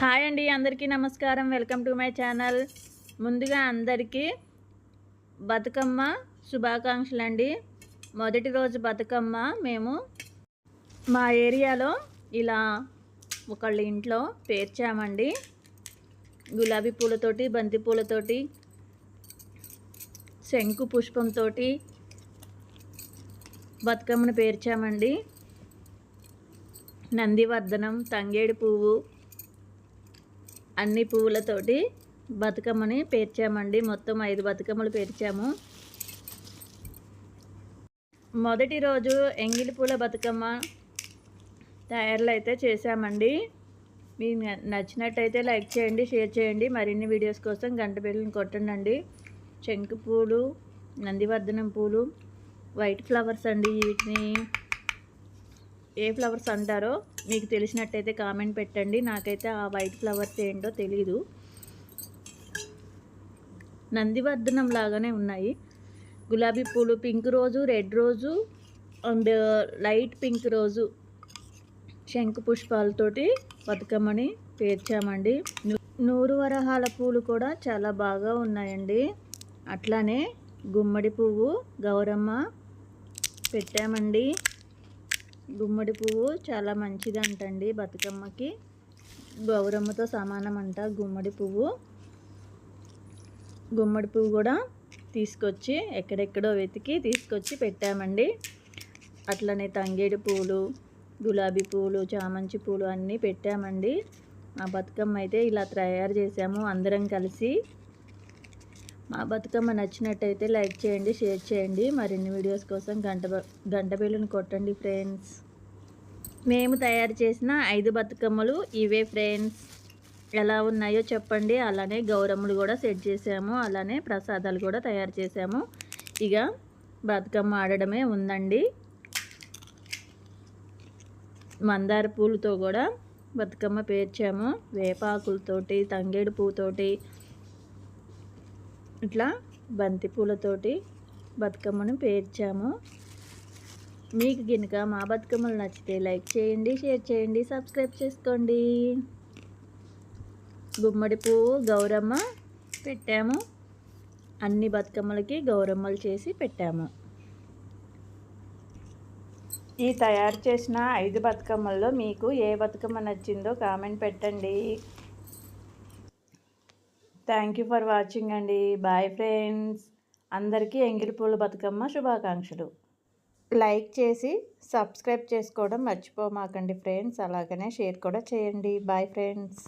Hi అండి అందరికీ నమస్కారం. Welcome to my channel. ముందుగా అందరికీ బతుకమ్మ శుభాకాంక్షలు అండి మొదటి రోజు బతుకమ్మ మేము మా ఏరియాలో ఇలా ఒకళ్ళ ఇంట్లో పేర్చామండి. గులాబీ పూలతోటి బంతి పూలతోటి శంకు పుష్పంతో బతుకమ్మను పేర్చామండి. నందివర్ధనం తంగేడు పువ్వు అన్ని పువ్వులతోటి బతుకమ్మని పేర్చామండి. మొత్తం ఐదు బతుకమ్మలు పేర్చాము. మొదటి రోజు ఎంగిలి పూల బతుకమ్మ తయారులు అయితే చేశామండి. మీకు నచ్చినట్టయితే లైక్ చేయండి షేర్ చేయండి. మరిన్ని వీడియోస్ కోసం గంట బిల్లని కొట్టండి శంకు పూలు నందివర్ధనం పూలు వైట్ ఫ్లవర్స్ అండి వీటిని. ఏ ఫ్లవర్స్ అంటారో మీకు తెలిసినట్టయితే కామెంట్ పెట్టండి. నాకైతే ఆ వైట్ ఫ్లవర్స్ ఏంటో తెలీదు. నందివర్ధనం లాగానే ఉన్నాయి. గులాబీ పూలు పింక్ రోజు రెడ్ రోజు అండ్ లైట్ పింక్ రోజు శంకు పుష్పాలతోటి బతుకమ్మని పేర్చామండి. నూరు వరహాల పూలు కూడా చాలా బాగా ఉన్నాయండి. అట్లానే గుమ్మడి పువ్వు గౌరమ్మ పెట్టామండి. గుమ్మడి పువ్వు చాలా మంచిది అంటండి బతుకమ్మకి. గౌరమ్మతో సమానం అంట గుమ్మడి పువ్వు. గుమ్మడి పువ్వు కూడా తీసుకొచ్చి ఎక్కడెక్కడో వెతికి తీసుకొచ్చి పెట్టామండి. అట్లనే తంగేడు పువ్వులు గులాబీ పువ్వులు చామంతి పూలు అన్నీ పెట్టామండి. మా బతుకమ్మ అయితే ఇలా తయారు చేసాము అందరం కలిసి. మా బతుకమ్మ నచ్చినట్టయితే లైక్ చేయండి షేర్ చేయండి. మరిన్ని వీడియోస్ కోసం గంట గంట బిల్లును కొట్టండి ఫ్రెండ్స్. మేము తయారు చేసిన ఐదు బతుకమ్మలు ఇవే ఫ్రెండ్స్. ఎలా ఉన్నాయో చెప్పండి. అలానే గౌరమ్మలు కూడా సెట్ చేసాము. అలానే ప్రసాదాలు కూడా తయారు చేసాము. ఇక బతుకమ్మ ఆడడమే ఉందండి. మందార పూలతో కూడా బతుకమ్మ పేర్చాము. వేపాకులతోటి తంగేడు పూతోటి ఇట్లా బంతి పూలతోటి బతుకమ్మను పేర్చాము. మీకు గినుక మా బతుకమ్మలు నచ్చితే లైక్ చేయండి షేర్ చేయండి సబ్స్క్రైబ్ చేసుకోండి. గుమ్మడి పువ్వు గౌరమ్మ పెట్టాము. అన్ని బతుకమ్మలకి గౌరమ్మలు చేసి పెట్టాము. ఈ తయారు చేసిన ఐదు బతుకమ్మల్లో మీకు ఏ బతుకమ్మ నచ్చిందో కామెంట్ పెట్టండి. థ్యాంక్ యూ ఫర్ వాచింగ్ అండి. బాయ్ ఫ్రెండ్స్ అందరికీ ఎంగిలిపూల బతుకమ్మ శుభాకాంక్షలు. లైక్ చేసి సబ్స్క్రైబ్ చేసుకోవడం మర్చిపోమాకండి ఫ్రెండ్స్ అలాగనే షేర్ కూడా చేయండి. Bye friends